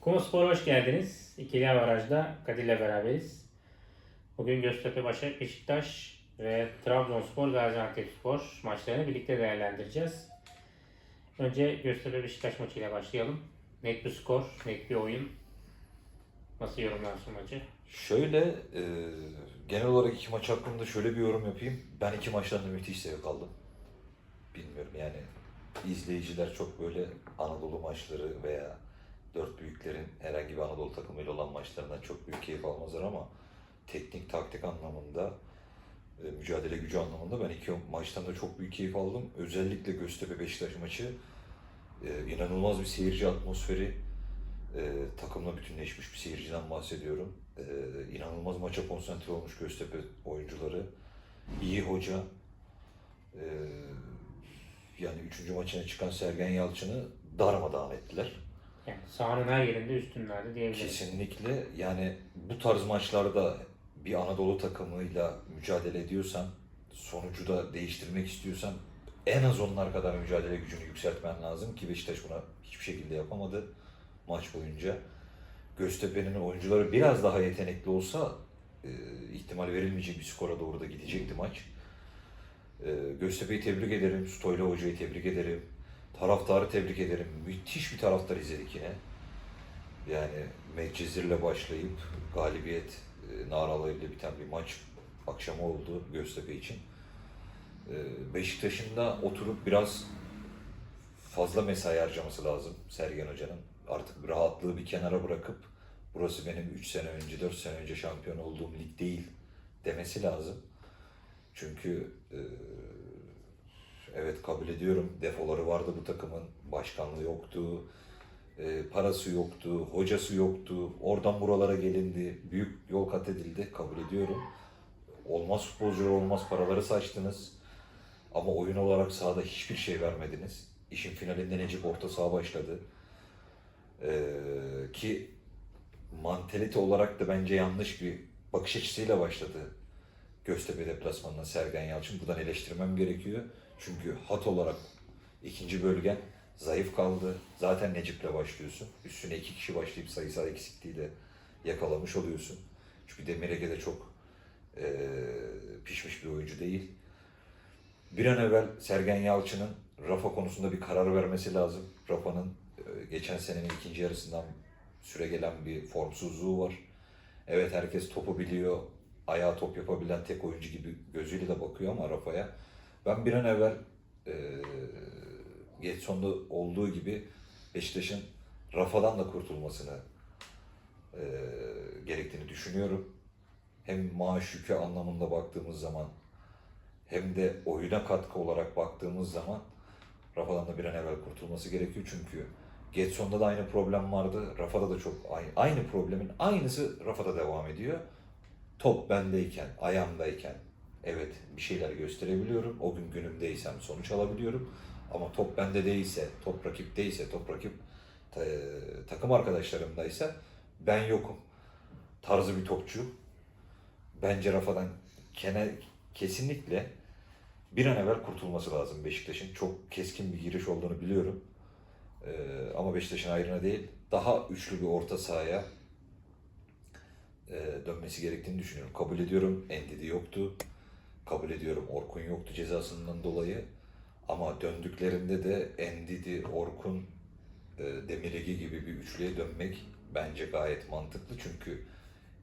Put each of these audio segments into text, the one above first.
Kumaspor'a hoş geldiniz. İkili avarajda Kadir'le beraberiz. Bugün Göztepe Başak, Beşiktaş ve Trabzonspor, Gaziantepspor maçlarını birlikte değerlendireceğiz. Önce Göztepe Beşiktaş maçıyla başlayalım. Net bir skor, net bir oyun. Nasıl yorumlarsın maçı? Şöyle, e, genel olarak iki maç hakkında şöyle bir yorum yapayım. Ben iki maçtan da müthiş zevk aldım. Bilmiyorum yani izleyiciler çok böyle Anadolu maçları veya dört büyüklerin herhangi bir Anadolu takımıyla olan maçlarından çok büyük keyif almazlar ama teknik taktik anlamında e, mücadele gücü anlamında ben iki maçtan da çok büyük keyif aldım. Özellikle Göztepe Beşiktaş maçı e, inanılmaz bir seyirci atmosferi e, takımla bütünleşmiş bir seyirciden bahsediyorum. İnanılmaz maça konsantre olmuş Göztepe oyuncuları. iyi hoca. Yani üçüncü maçına çıkan Sergen Yalçın'ı darmadağın ettiler. Yani sahanın her yerinde üstünlerdi diyebiliriz. Kesinlikle yani bu tarz maçlarda bir Anadolu takımıyla mücadele ediyorsan, sonucu da değiştirmek istiyorsan en az onlar kadar mücadele gücünü yükseltmen lazım ki Beşiktaş buna hiçbir şekilde yapamadı maç boyunca. Göztepe'nin oyuncuları biraz daha yetenekli olsa e, ihtimal verilmeyecek bir skora doğru da gidecekti maç. E, Göztepe'yi tebrik ederim, Stoyla Hoca'yı tebrik ederim, taraftarı tebrik ederim. Müthiş bir taraftar izledik yine. Yani Medcezir'le başlayıp galibiyet e, naralarıyla biten bir maç akşamı oldu Göztepe için. E, Beşiktaş'ın da oturup biraz fazla mesai harcaması lazım Sergen Hoca'nın. Artık rahatlığı bir kenara bırakıp burası benim 3 sene önce, 4 sene önce şampiyon olduğum lig değil demesi lazım. Çünkü e, evet kabul ediyorum defoları vardı bu takımın. Başkanlığı yoktu, e, parası yoktu, hocası yoktu. Oradan buralara gelindi, büyük yol kat edildi kabul ediyorum. Olmaz futbolcular olmaz paraları saçtınız. Ama oyun olarak sahada hiçbir şey vermediniz. İşin finalinde Necip orta saha başladı. Ee, ki mantalite olarak da bence yanlış bir bakış açısıyla başladı Göztepe deplasmanına Sergen Yalçın. Buradan eleştirmem gerekiyor. Çünkü hat olarak ikinci bölgen zayıf kaldı. Zaten Necip'le başlıyorsun. Üstüne iki kişi başlayıp sayısal eksikliğiyle yakalamış oluyorsun. Çünkü Demir Ege de çok eee, pişmiş bir oyuncu değil. Bir an evvel Sergen Yalçın'ın Rafa konusunda bir karar vermesi lazım. Rafa'nın e, geçen senenin ikinci yarısından süre gelen bir formsuzluğu var. Evet herkes topu biliyor. Ayağa top yapabilen tek oyuncu gibi gözüyle de bakıyor ama Rafa'ya. Ben bir an evvel e, Getson'da olduğu gibi Beşiktaş'ın Rafa'dan da kurtulmasını e, gerektiğini düşünüyorum. Hem maaş yükü anlamında baktığımız zaman hem de oyuna katkı olarak baktığımız zaman Rafa'dan da bir an evvel kurtulması gerekiyor çünkü Getson'da da aynı problem vardı. Rafa'da da çok aynı, aynı problemin aynısı Rafa'da devam ediyor. Top bendeyken, ayağımdayken evet bir şeyler gösterebiliyorum. O gün günümdeysem sonuç alabiliyorum. Ama top bende değilse, top rakipteyse, top rakip ta- takım arkadaşlarımdaysa ben yokum. Tarzı bir topçu. Bence Rafa'dan kene, kesinlikle bir an evvel kurtulması lazım Beşiktaş'ın. Çok keskin bir giriş olduğunu biliyorum. Ee, ama Beşiktaş'ın ayrına değil, daha üçlü bir orta sahaya e, dönmesi gerektiğini düşünüyorum. Kabul ediyorum Endidi yoktu. Kabul ediyorum Orkun yoktu cezasından dolayı. Ama döndüklerinde de Endidi, Orkun, e, gibi bir üçlüye dönmek bence gayet mantıklı. Çünkü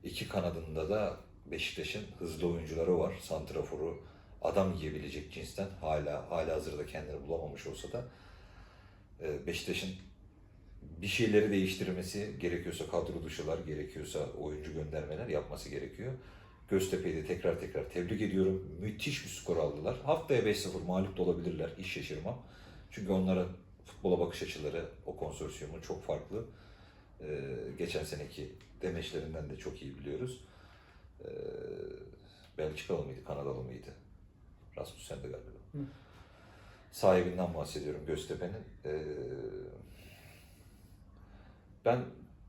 iki kanadında da Beşiktaş'ın hızlı oyuncuları var. Santrafor'u adam yiyebilecek cinsten hala hala hazırda kendini bulamamış olsa da e, Beşiktaş'ın bir şeyleri değiştirmesi gerekiyorsa kadro dışılar, gerekiyorsa oyuncu göndermeler yapması gerekiyor. Göztepe'yi de tekrar tekrar tebrik ediyorum. Müthiş bir skor aldılar. Haftaya 5-0 mağlup da olabilirler. Hiç şaşırmam. Çünkü onların futbola bakış açıları, o konsorsiyumun çok farklı. Ee, geçen seneki demeçlerinden de çok iyi biliyoruz. Ee, Belçikalı mıydı, Kanadalı mıydı? Rasmussen de galiba. Hı. Sahibinden bahsediyorum Göztepe'nin. Ee, ben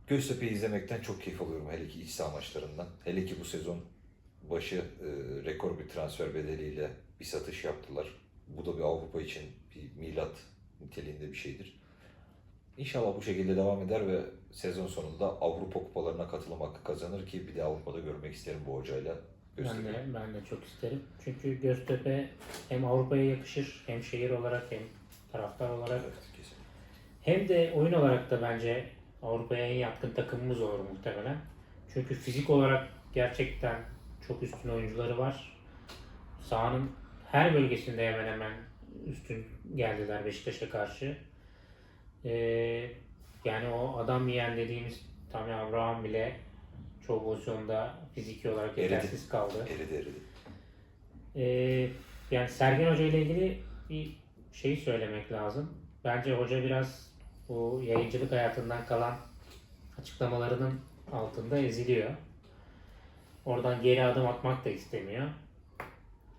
Göztepe'yi izlemekten çok keyif alıyorum hele ki iç saha maçlarından. Hele ki bu sezon başı e, rekor bir transfer bedeliyle bir satış yaptılar. Bu da bir Avrupa için bir milat niteliğinde bir şeydir. İnşallah bu şekilde devam eder ve sezon sonunda Avrupa kupalarına katılım hakkı kazanır ki bir de Avrupa'da görmek isterim bu hocayla. Ben de, ben de çok isterim. Çünkü Göztepe hem Avrupa'ya yakışır hem şehir olarak hem taraftar olarak Evet, kesin. hem de oyun olarak da bence Avrupa'ya en yatkın takımımız olur muhtemelen. Çünkü fizik olarak gerçekten çok üstün oyuncuları var. Sahanın her bölgesinde hemen hemen üstün geldiler Beşiktaş'a karşı. Ee, yani o adam yiyen dediğimiz Tammy Abraham bile çoğu pozisyonda fiziki olarak Eridi. yetersiz kaldı. Eridi eridi. Ee, yani Sergen Hoca ile ilgili bir şey söylemek lazım. Bence hoca biraz bu yayıncılık hayatından kalan açıklamalarının altında eziliyor. Oradan geri adım atmak da istemiyor.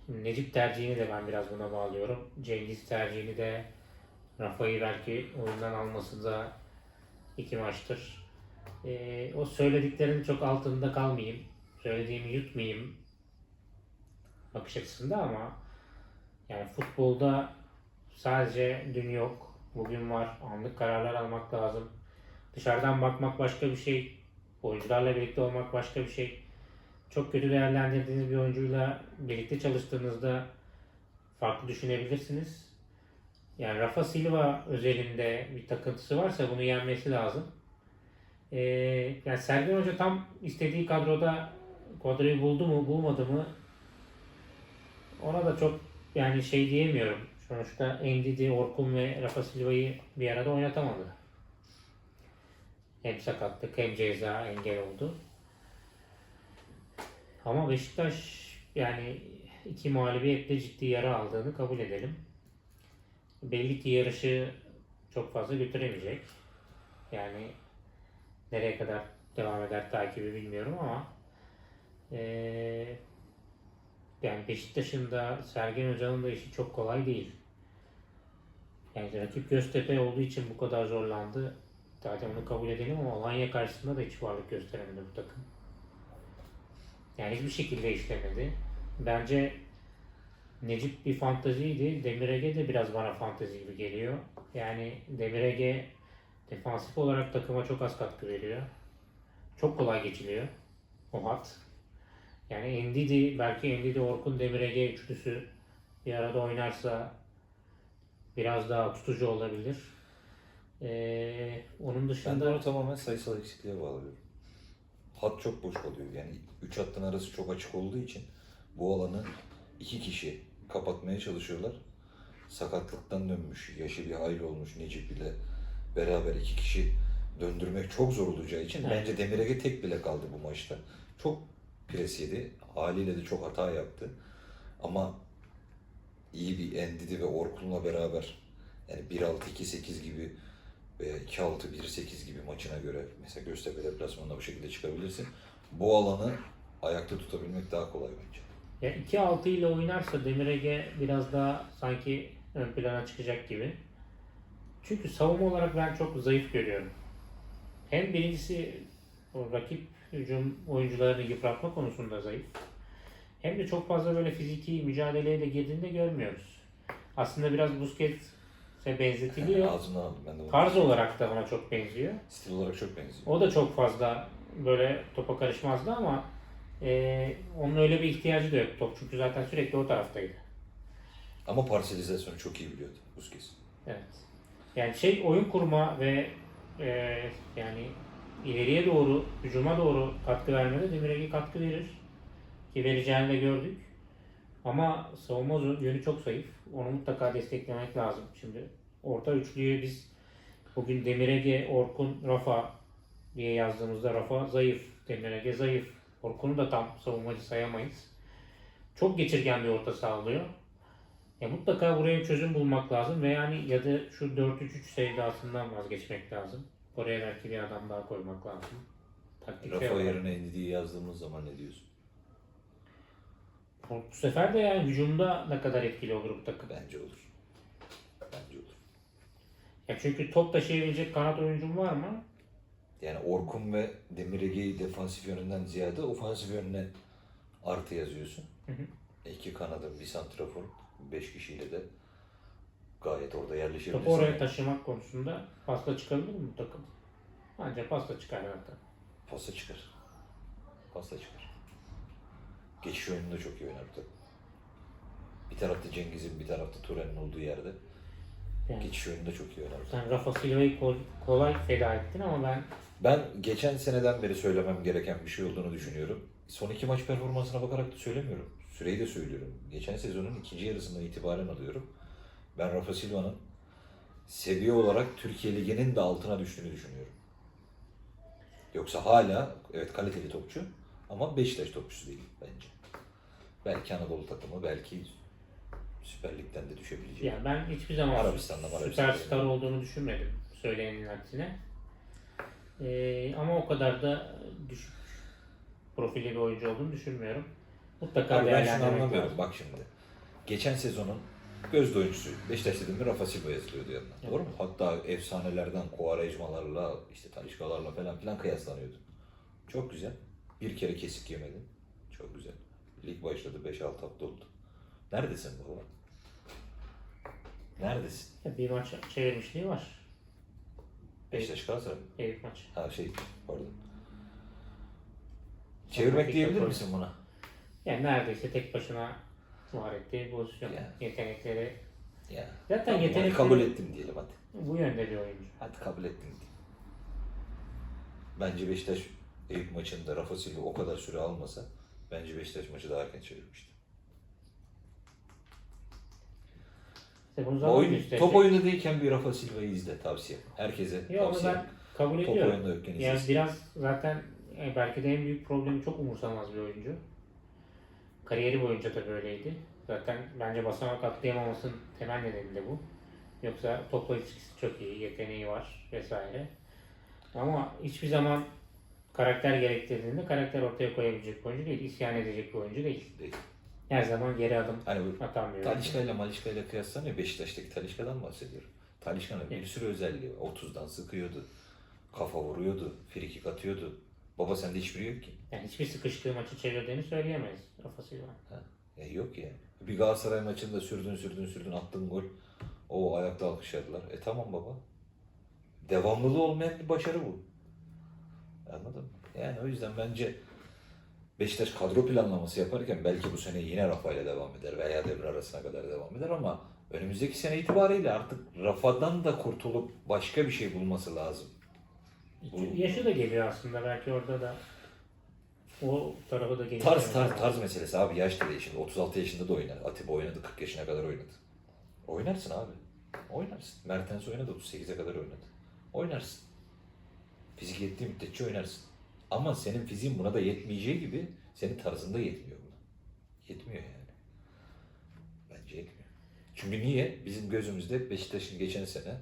Şimdi Necip tercihini de ben biraz buna bağlıyorum. Cengiz tercihini de Rafa'yı belki oyundan alması da iki maçtır. Ee, o söylediklerinin çok altında kalmayayım. Söylediğimi yutmayayım bakış açısında ama yani futbolda sadece dün yok, bugün var. Anlık kararlar almak lazım. Dışarıdan bakmak başka bir şey. Oyuncularla birlikte olmak başka bir şey. Çok kötü değerlendirdiğiniz bir oyuncuyla birlikte çalıştığınızda farklı düşünebilirsiniz. Yani Rafa Silva özelinde bir takıntısı varsa bunu yenmesi lazım. Ee, yani Sergen Hoca tam istediği kadroda kadroyu buldu mu bulmadı mı ona da çok yani şey diyemiyorum. Sonuçta Endidi, Orkun ve Rafa Silva'yı bir arada oynatamadı. Hem sakatlık hem ceza engel oldu. Ama Beşiktaş yani iki mağlubiyetle ciddi yara aldığını kabul edelim. Belli ki yarışı çok fazla götüremeyecek. Yani nereye kadar devam eder takibi bilmiyorum ama eee yani Beşiktaş'ın da Sergen Hoca'nın da işi çok kolay değil. Yani rakip Göztepe olduğu için bu kadar zorlandı. Zaten onu kabul edelim ama Alanya karşısında da hiç varlık gösteremedi bu takım. Yani hiçbir şekilde işlemedi. Bence Necip bir fantaziydi. Demir Ege de biraz bana fantazi gibi geliyor. Yani Demir Ege defansif olarak takıma çok az katkı veriyor. Çok kolay geçiliyor o hat. Yani Ndidi, belki Ndidi, Orkun, Demirege üçlüsü bir arada oynarsa biraz daha tutucu olabilir. Ee, onun Ben de dışında tamamen sayısal eksikliğe bağlıyorum. Hat çok boş kalıyor. Yani üç hattın arası çok açık olduğu için bu alanı iki kişi kapatmaya çalışıyorlar. Sakatlıktan dönmüş, yaşı bir hayli olmuş Necip ile beraber iki kişi döndürmek çok zor olacağı için Evet. bence Demirege tek bile kaldı bu maçta. Çok pres yedi. Haliyle de çok hata yaptı. Ama iyi bir Endidi ve Orkun'la beraber yani 1-6-2-8 gibi veya 2-6-1-8 gibi maçına göre mesela Göztepe deplasmanına bu şekilde çıkabilirsin. Bu alanı ayakta tutabilmek daha kolay bence. ya 2-6 ile oynarsa Demirege biraz daha sanki ön plana çıkacak gibi. Çünkü savunma olarak ben çok zayıf görüyorum. Hem birincisi o rakip hücum oyuncularını yıpratma konusunda zayıf. Hem de çok fazla böyle fiziki mücadeleye de girdiğinde görmüyoruz. Aslında biraz Busquets'e benzetiliyor. Ağzından aldım ben de onu. Tarz olarak da ona çok benziyor. Stil olarak çok benziyor. O da çok fazla böyle topa karışmazdı ama e, onun öyle bir ihtiyacı da yok top çünkü zaten sürekli o taraftaydı. Ama parselizasyonu çok iyi biliyordu Busquets. Evet. Yani şey oyun kurma ve e, yani ileriye doğru, hücuma doğru katkı vermede Demirel'e katkı verir. Ki vereceğini de gördük. Ama savunma yönü çok zayıf. Onu mutlaka desteklemek lazım. Şimdi orta üçlüyü biz bugün Demirege, Orkun, Rafa diye yazdığımızda Rafa zayıf, Demirege zayıf. Orkun'u da tam savunmacı sayamayız. Çok geçirgen bir orta sağlıyor. Ya mutlaka buraya çözüm bulmak lazım ve yani ya da şu 4-3-3 sevdasından vazgeçmek lazım. Oraya belki bir adam daha koymak lazım. Taktik Rafa olarak. yerine Endidi'yi yazdığımız zaman ne diyorsun? Bu sefer de yani hücumda ne kadar etkili olur bu takım. Bence olur. Bence olur. Ya çünkü top taşıyabilecek kanat oyuncum var mı? Yani Orkun ve Demirege'yi defansif yönünden ziyade ofansif yönüne artı yazıyorsun. Hı hı. İki kanadın, bir santrafor, beş kişiyle de gayet orada yerleşebilirsin. Topu oraya taşımak konusunda fazla çıkabilir mi bu takım? Ancak pasta çıkar zaten. Pasta çıkar. Pasta çıkar. Geçiş oyununda çok iyi takım. Bir tarafta Cengiz'in, bir tarafta Turan'ın olduğu yerde Yani geçiş oyununda çok iyi takım. sen Rafa Silva'yı kol- kolay feda ettin ama ben Ben geçen seneden beri söylemem gereken bir şey olduğunu düşünüyorum. Son iki maç performansına bakarak da söylemiyorum. Süreyi de söylüyorum. Geçen sezonun ikinci yarısından itibaren alıyorum. Ben Rafa Silva'nın seviye olarak Türkiye Ligi'nin de altına düştüğünü düşünüyorum. Yoksa hala evet kaliteli topçu ama Beşiktaş topçusu değil bence. Belki Anadolu takımı, belki Süper Lig'den de düşebilecek. yani ben hiçbir zaman Arabistan'da, Arabistan'da. süperstar olduğunu düşünmedim söylenenin aksine. Ee, ama o kadar da düşük profili bir oyuncu olduğunu düşünmüyorum. Mutlaka Abi ben şunu anlamıyorum. lazım. Bak şimdi. Geçen sezonun gözde oyuncusu. Beşiktaş dediğimde Rafa Silva yazılıyordu yanına. Evet. Doğru mu? Hatta efsanelerden Kovarejmalarla, işte Talişkalarla falan filan kıyaslanıyordu. Çok güzel. Bir kere kesik yemedin. Çok güzel. Lig başladı. 5-6 hafta oldu. Neredesin baba? Neredesin? Bir maç çevirmişliği var. Beşiktaş Galatasaray mı? Eyüp maçı. Ha şey pardon. Çevirmek diyebilir misin buna? Yani neredeyse tek başına var ettiği pozisyon. Yani. Yetenekleri Ya. Zaten Tamam, yetenekleri- kabul ettim diyelim hadi. bu yönde bir oyuncu. Hadi kabul ettim diyeyim. Bence Beşiktaş Eyüp maçında Rafa Silva o kadar süre almasa bence Beşiktaş maçı daha erken çevirmişti. İşte Oyun, top oyunda değilken bir Rafa Silva'yı izle tavsiye. Herkese Yok tavsiye. ben kabul Top ediyorum. oyunda yokken Yani izlesin. biraz zaten e, belki de en büyük problemi çok umursamaz bir oyuncu. Kariyeri boyunca da böyleydi. Zaten bence basamak atlayamamasının temel nedeni de bu. Yoksa topla ilişkisi çok iyi, yeteneği var vesaire. Ama hiçbir zaman karakter gerektirdiğinde karakter ortaya koyabilecek bir oyuncu değil. İsyan edecek bir oyuncu değil. Değil. Her zaman geri adım Hani bu atan bir Talişka ile Malişka ile kıyaslanıyor. Beşiktaş'taki Talişka'dan bahsediyorum. Talişka'nın bir sürü özelliği var. 30'dan sıkıyordu. Kafa vuruyordu. Frikik atıyordu. Baba sende hiçbiri yok ki. Yani hiçbir sıkıştığı maçı çevirdiğini söyleyemeyiz Rafa Silva. Ya yok ya. Bir Galatasaray maçında sürdün sürdün sürdün attın gol. O ayakta alkışladılar. E tamam baba. Devamlılığı olmayan bir başarı bu. Anladın mı? Yani o yüzden bence Beşiktaş kadro planlaması yaparken belki bu sene yine Rafa ile devam eder veya devre arasına kadar devam eder ama önümüzdeki sene itibariyle artık Rafa'dan da kurtulup başka bir şey bulması lazım. Bu- Yaşı da geliyor aslında belki orada da o tarafı da geliyor. Tarz tarz tarz meselesi abi yaş da değil. Şimdi 36 yaşında da oynar. Atiba oynadı 40 yaşına kadar oynadı. Oynarsın abi. Oynarsın. Mertens oynadı 38'e kadar oynadı. Oynarsın. Fizik yettiği müddetçe oynarsın. Ama senin fiziğin buna da yetmeyeceği gibi senin tarzın da yetmiyor buna. Yetmiyor yani. Bence yetmiyor. Çünkü niye? Bizim gözümüzde Beşiktaş'ın geçen sene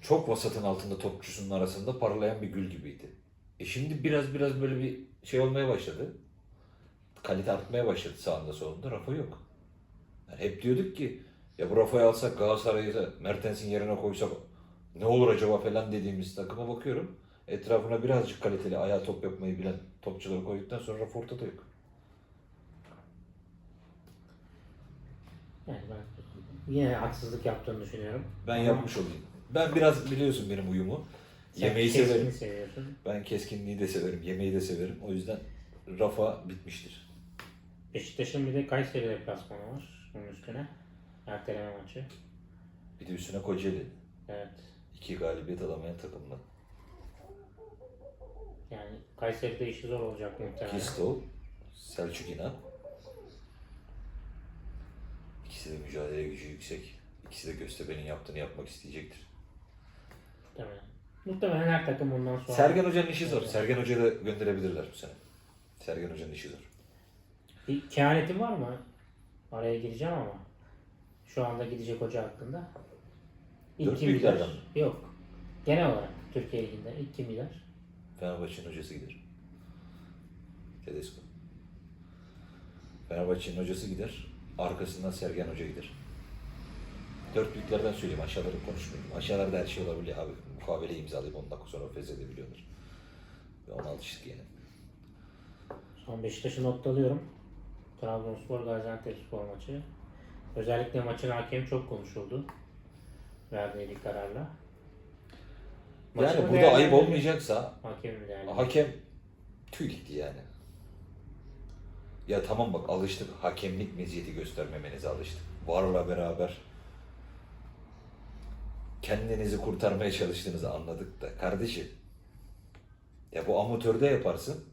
çok vasatın altında topçusunun arasında parlayan bir gül gibiydi. E şimdi biraz biraz böyle bir şey olmaya başladı. Kalite artmaya başladı sağında solunda. Rafa yok. Yani hep diyorduk ki ya bu Rafa'yı alsak Galatasaray'ı da Mertens'in yerine koysak ne olur acaba falan dediğimiz takıma bakıyorum. Etrafına birazcık kaliteli ayağa top yapmayı bilen topçuları koyduktan sonra Rafa ortada yok. Yani ben yine haksızlık yaptığını düşünüyorum. Ben Ama yapmış olayım. Ben biraz biliyorsun benim uyumu. sen Yemeği severim. seviyorsun. Ben keskinliği de severim, yemeği de severim. O yüzden Rafa bitmiştir. Beşiktaş'ın bir de Kayseri deplasmanı var bunun üstüne. Erteleme maçı. Bir de üstüne Kocaeli. Evet. İki galibiyet alamayan takımla. Yani Kayseri'de işi zor olacak muhtemelen. Kistol, Selçuk İnan. İkisi de mücadele gücü yüksek. İkisi de Göztepe'nin yaptığını yapmak isteyecektir. Muhtemelen. Muhtemelen her takım bundan sonra. Sergen Hoca'nın işi zor. Sergen Hoca'yı da gönderebilirler bu sene. Sergen Hoca'nın işi zor. Bir kehanetin var mı? Araya gireceğim ama. Şu anda gidecek hoca hakkında. İlk Dört kim büyüklerden gider? Yok. Genel olarak Türkiye Ligi'nde ilk kim gider? Fenerbahçe'nin hocası gider. Tedesco. Fenerbahçe'nin hocası gider. Arkasından Sergen Hoca gider. Dört büyüklerden söyleyeyim aşağıları konuşmayayım. Aşağılarda her şey olabiliyor abi. Mukavele imzalayıp 10 dakika sonra fezedebiliyorlar. Ve ona alıştık yani. Son Beşiktaş'ı not alıyorum. Trabzonspor Gaziantepspor maçı. Özellikle maçın hakemi çok konuşuldu. Verdiği kararla. Maçı Yani mı burada ayıp olmayacaksa Hakem mi değerlendirmek? hakem tüy dikti yani. Ya tamam bak alıştık. Hakemlik meziyeti göstermemenize alıştık. Varla beraber kendinizi kurtarmaya çalıştığınızı anladık da kardeşim. Ya bu amatörde yaparsın.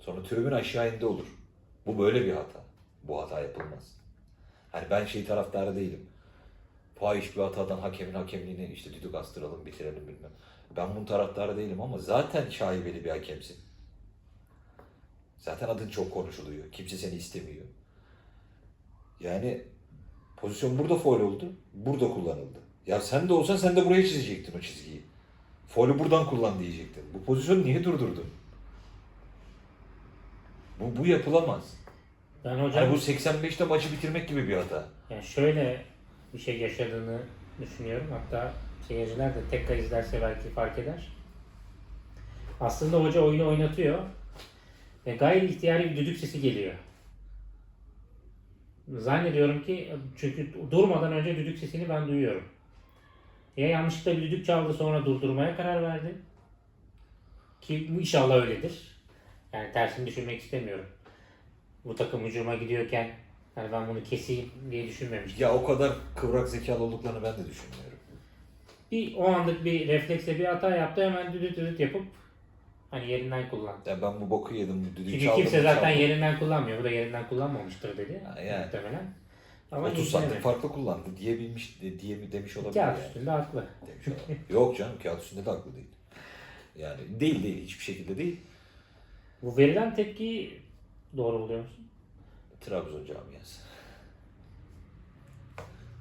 Sonra tribün aşağı indi olur. Bu böyle bir hata. Bu hata yapılmaz. Hani ben şey taraftarı değilim. Fahiş bir hatadan hakemin hakemliğini işte düdük astıralım bitirelim bilmem. Ben bunun taraftarı değilim ama zaten şaibeli bir hakemsin. Zaten adın çok konuşuluyor. Kimse seni istemiyor. Yani pozisyon burada foul oldu. Burada kullanıldı. Ya sen de olsan sen de buraya çizecektin o çizgiyi. Foul'ü buradan kullan diyecektin. Bu pozisyonu niye durdurdun? Bu, bu yapılamaz. Ben hocam Yani bu 85'te maçı bitirmek gibi bir hata. yani şöyle bir şey yaşadığını düşünüyorum. Hatta seyirciler de tekrar izlerse belki fark eder. Aslında hoca oyunu oynatıyor ve gayri ihtiyari bir düdük sesi geliyor. Zannediyorum ki çünkü durmadan önce düdük sesini ben duyuyorum. Ya yanlışlıkla bir düdük çaldı sonra durdurmaya karar verdi. Ki inşallah öyledir. Yani tersini düşünmek istemiyorum. Bu takım hücuma gidiyorken hani ben bunu keseyim diye düşünmemiştim. Ya o kadar kıvrak zekalı olduklarını ben de düşünmüyorum. Bir o anlık bir refleksle bir hata yaptı hemen düdüt düdüt yapıp hani yerinden kullandı. Ya ben bu boku yedim. bu Düdüğü Çünkü çaldım, kimse zaten çaldım. yerinden kullanmıyor. Bu da yerinden kullanmamıştır dedi. Ha, yani. Muhtemelen. Ama 30 santim farklı kullandı diyebilmiş diye mi demiş olabilir Kağıt yani. üstünde haklı. Demiş olabilir. Yok canım kağıt üstünde de haklı değil. Yani değil değil hiçbir şekilde değil. Bu verilen tepkiyi doğru buluyor musun? Trabzon camiası.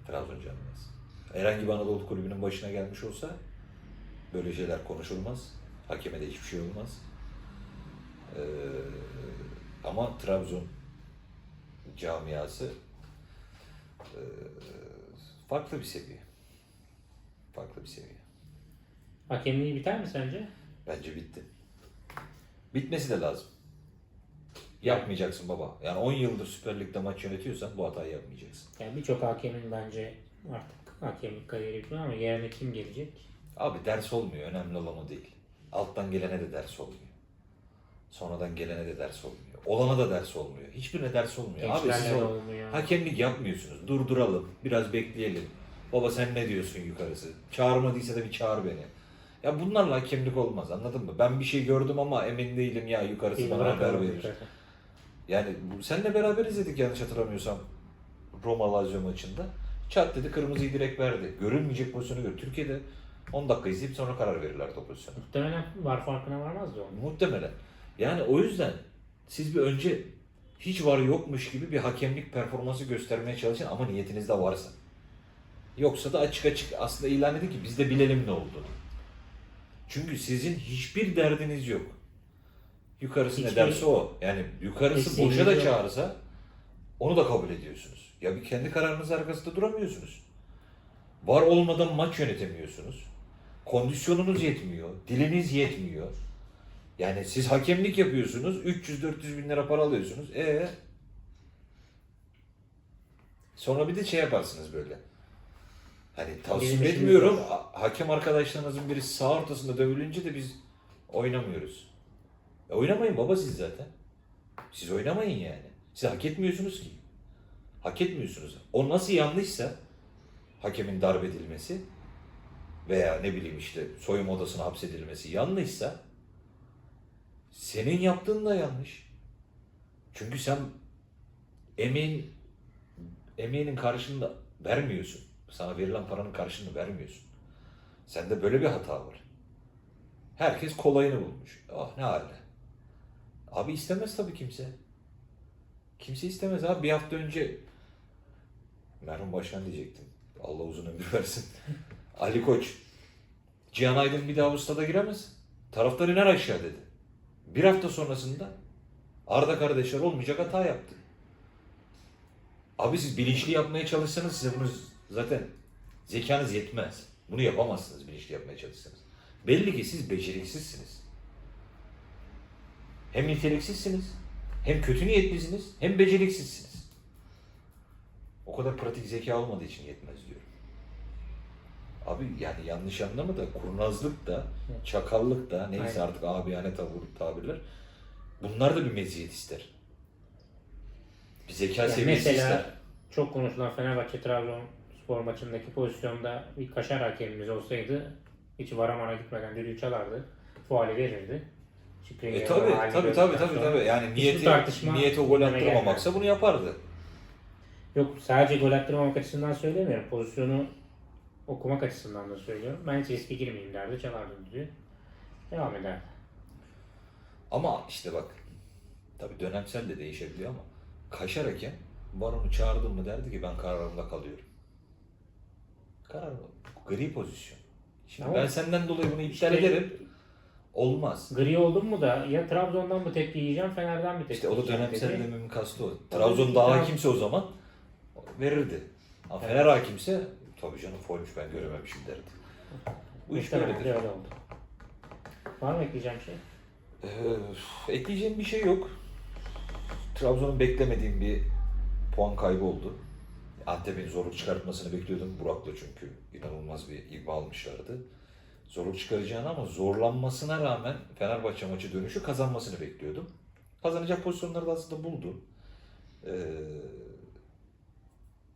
Trabzon camiası. Herhangi bir Anadolu kulübünün başına gelmiş olsa böyle şeyler konuşulmaz. Hakeme de hiçbir şey olmaz. Ee, ama Trabzon camiası e, farklı bir seviye. Farklı bir seviye. Hakemliği biter mi sence? Bence bitti. Bitmesi de lazım. Yapmayacaksın baba. Yani 10 yıldır Süper Lig'de maç yönetiyorsan bu hatayı yapmayacaksın. Yani birçok hakemin bence artık hakemlik kariyeri bitiyor ama yerine kim gelecek? Abi ders olmuyor. Önemli olan o değil. Alttan gelene de ders olmuyor. Sonradan gelene de ders olmuyor. Olana da ders olmuyor. Hiçbirine ders olmuyor. Abi siz Gençlerle de o olmuyor. hakemlik yapmıyorsunuz. Durduralım. Biraz bekleyelim. Baba sen ne diyorsun yukarısı? Çağırmadıysa da bir çağır beni. Ya bunlarla hakemlik olmaz anladın mı? Ben bir şey gördüm ama emin değilim ya yukarısı bana haber verir. Yani seninle beraber izledik yanlış hatırlamıyorsam Roma Lazio maçında. Çat dedi kırmızıyı direkt verdi. Görülmeyecek pozisyonu gör. Türkiye'de 10 dakika izleyip sonra karar verirlerdi o pozisyona. Muhtemelen var farkına varmazdı o. Muhtemelen. Yani o yüzden siz bir önce hiç var yokmuş gibi bir hakemlik performansı göstermeye çalışın ama niyetinizde varsa. Yoksa da açık açık aslında ilan edin ki biz de bilelim ne olduğunu. Çünkü sizin hiçbir derdiniz yok. Yukarısı ne Hiçbir- derse o. Yani yukarısı boşa da çağırsa onu da kabul ediyorsunuz. Ya bir kendi kararınız arkasında duramıyorsunuz. Var olmadan maç yönetemiyorsunuz. Kondisyonunuz yetmiyor. Diliniz yetmiyor. Yani siz hakemlik yapıyorsunuz. 300-400 bin lira para alıyorsunuz. E Sonra bir de şey yaparsınız böyle. Hani işimiz etmiyorum. Hakem arkadaşlarınızın biri sağ ortasında dövülünce de biz oynamıyoruz. E oynamayın baba siz zaten. Siz oynamayın yani. Siz hak etmiyorsunuz ki. Hak etmiyorsunuz. O nasıl yanlışsa hakemin darp edilmesi veya ne bileyim işte soyunma odasına hapsedilmesi yanlışsa senin yaptığın da yanlış. Çünkü sen emeğin emeğinin karşılığını vermiyorsun. Sana verilen paranın karşılığını vermiyorsun. Sende böyle bir hata var. Herkes kolayını bulmuş. Ah ne hale. Abi istemez tabii kimse. Kimse istemez abi. Bir hafta önce merhum başkan diyecektim. Allah uzun ömür versin. Ali Koç. Cihan Aydın bir daha bu stada giremez. Taraftar iner aşağı dedi. Bir hafta sonrasında Arda kardeşler olmayacak hata yaptı. Abi siz bilinçli yapmaya çalışsanız size bunu zaten zekanız yetmez. Bunu yapamazsınız bilinçli yapmaya çalışsanız. Belli ki siz beceriksizsiniz. Hem niteliksizsiniz, hem kötü niyetlisiniz, hem beceriksizsiniz. O kadar pratik zeka olmadığı için yetmez diyorum. Abi yani yanlış anlama da kurnazlık da, çakallık da neyse Aynen. artık abiyane tavır, tabirler. Bunlar da bir meziyet ister. Bir zeka Yani seviyesi mesela ister. çok konuşulan Fenerbahçe Trabzonspor maçındaki pozisyonda bir kaşar hakemimiz olsaydı hiç varamana gitmeden düdüğü çalardı. Faali verirdi. Şükrü'nün E tabi tabi tabi tabi tabi yani Hiçbir niyeti tartışma niyeti o gol gündeme attırmamaksa bunu yapardı. Yok sadece gol attırmamak açısından söylemiyorum. Pozisyonu okumak açısından da söylüyorum. Ben hiç riske girmeyeyim derdi. Çalardı düdüğü. Devam ederdi. Ama işte bak tabi dönemsel de değişebiliyor ama Kaşar hakem var onu çağırdın mı derdi ki ben kararımda kalıyorum. Karar gri pozisyon. Şimdi Ama ben senden dolayı bunu iptal işte- ederim. Olmaz. Gri oldum mu da ya Trabzon'dan mı tepki yiyeceğim, Fener'den mi tepki İşte o da yiyeceğim dönemsel dedi. dememin kastı o. Trabzon daha Trabzon- hakimse o zaman verirdi. Ama Evet. Fener hakimse tabii canım foymuş ben görememişim derdi. Bu iş Muhtemelen böyledir. de öyle oldu. Var mı ekleyeceğim şey? Ee, ekleyeceğim bir şey yok. Trabzon'un beklemediğim bir puan kaybı oldu. Antep'in zorluk çıkartmasını bekliyordum. Burak'la çünkü inanılmaz bir ivme almışlardı. Zorluk çıkaracağını ama zorlanmasına rağmen Fenerbahçe maçı dönüşü kazanmasını bekliyordum. Kazanacak pozisyonları da aslında buldu. Ee,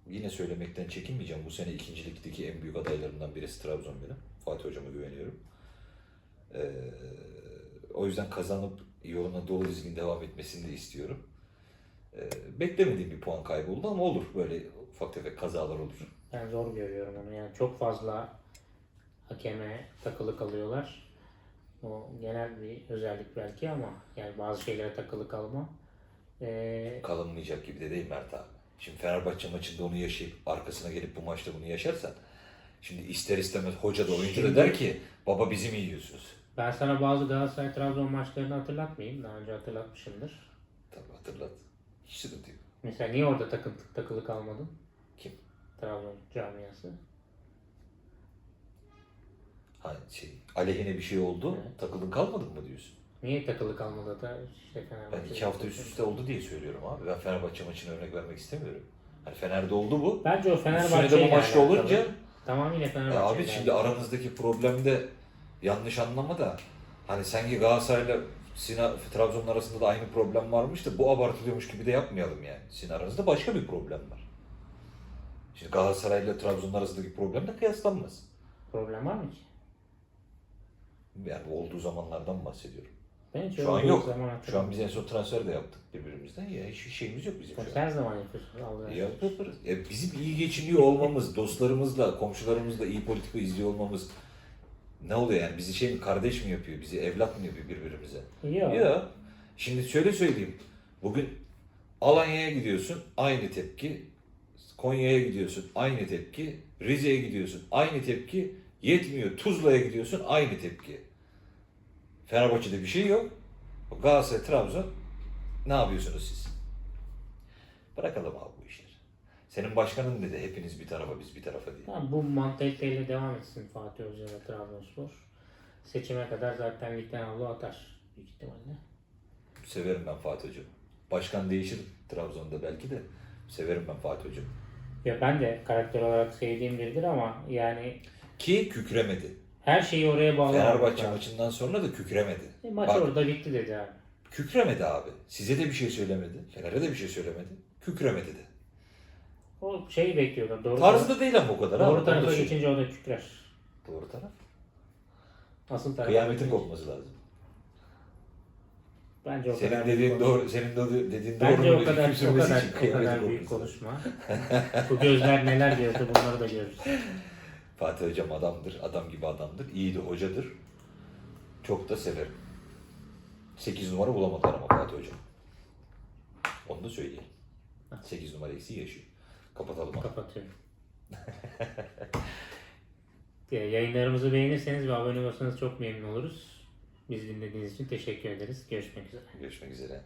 yine söylemekten çekinmeyeceğim. Bu sene ikincilikteki en büyük adaylarımdan birisi Trabzon benim. Fatih Hocam'a güveniyorum. Ee, o yüzden kazanıp yoluna dolu dizgin devam etmesini de istiyorum. Ee, beklemediğim bir puan kaybı oldu ama olur. Böyle ufak tefek kazalar olur. Ben zor görüyorum onu. Yani çok fazla hakeme takılı kalıyorlar. O genel bir özellik belki ama yani bazı şeylere takılı kalma. Ee, Kalınmayacak gibi de değil Mert abi. Şimdi Fenerbahçe maçında onu yaşayıp arkasına gelip bu maçta bunu yaşarsan şimdi ister istemez hoca da oyuncu da der ki baba bizi mi yiyorsunuz? ben sana bazı Galatasaray Trabzon maçlarını hatırlatmayayım. Daha önce hatırlatmışımdır. Tabii hatırlat. Hiç sıkıntı yok. Mesela niye orada takı, takılı kalmadın? Kim? Trabzon camiası. Hani şey, aleyhine bir şey oldu. Evet. Takıldın kalmadın mı diyorsun? Niye takılı kalmadı da işte Ben iki hafta üst üste oldu diye söylüyorum abi. Ben Fenerbahçe maçına örnek vermek istemiyorum. Hani Fener'de oldu bu. Bence o Üstüne Fenerbahçe de bu maçta olunca tamamıyla Ya Fenerbahçe. abi şimdi aranızdaki problemde yanlış anlama da hani sanki Galatasaray'la Sinan Trabzon'un arasında da aynı problem varmış da bu abartılıyormuş gibi de yapmayalım yani. Sizin aranızda başka bir problem var. Şimdi Galatasaray'la Trabzon'un arasındaki problem de kıyaslanmaz. problem var mı ki? Yani olduğu zamanlardan bahsediyorum. Ben hiç Şu an öyle yok. zaman Şu an biz en son transfer de yaptık birbirimizden. Ya hiçbir şeyimiz yok bizim şu Tabii an. Her zaman yapıyorsun. Allah'a Ya şükür. yaparız. Ya bizim iyi geçiniyor olmamız, dostlarımızla, komşularımızla iyi politika izliyor olmamız ne oluyor yani? Bizi şey mi, kardeş mi yapıyor? Bizi evlat mı yapıyor birbirimize? Yok. Ya şimdi şöyle söyleyeyim. Bugün Alanya'ya gidiyorsun aynı tepki. Konya'ya gidiyorsun aynı tepki. Rize'ye gidiyorsun aynı tepki. Yetmiyor Tuzla'ya gidiyorsun aynı tepki. Fenerbahçe'de bir şey yok. Galatasaray, Trabzon ne yapıyorsunuz siz? Bırakalım abi bu işleri. Senin başkanın dedi hepiniz bir tarafa biz bir tarafa diye. Tamam, bu mantaliteyle devam etsin Fatih Hoca ve Trabzonspor. Seçime kadar zaten ligden avlu atar büyük ihtimalle. Severim ben Fatih Hocam. Başkan değişir Trabzon'da belki de. Severim ben Fatih Hocam. Ya ben de karakter olarak sevdiğim biridir ama yani Ki kükremedi. her şeyi oraya bağlı. Fenerbahçe maçından sonra da kükremedi. E, maç Bak, orada bitti dedi abi. kükremedi abi. Size de bir şey söylemedi. Fener'e de bir şey söylemedi. Kükremedi de. O şeyi bekliyordu. Doğru, Tarzı da değil ama o kadar. abi. doğru da tarafa geçince o da kükrer. Doğru taraf. Asıl tarafa Kıyametin kopması lazım. Bence o Senin kadar dediğin doğru, senin de dediğin doğru. Bence o kadar, o kadar, o kadar büyük konuşma. Bu gözler neler gördü bunları da görürüz. Fatih Hocam adamdır. Adam gibi adamdır. İyi de hocadır. Çok da severim. 8 numara bulamadılar ama Fatih Hocam. Onu da söyleyelim. 8 numara eksiği yaşıyor. Kapatalım abi. Kapatıyorum. Ya, Yayınlarımızı beğenirseniz ve abone olursanız çok memnun oluruz. Biz dinlediğiniz için teşekkür ederiz. Görüşmek üzere. Görüşmek üzere.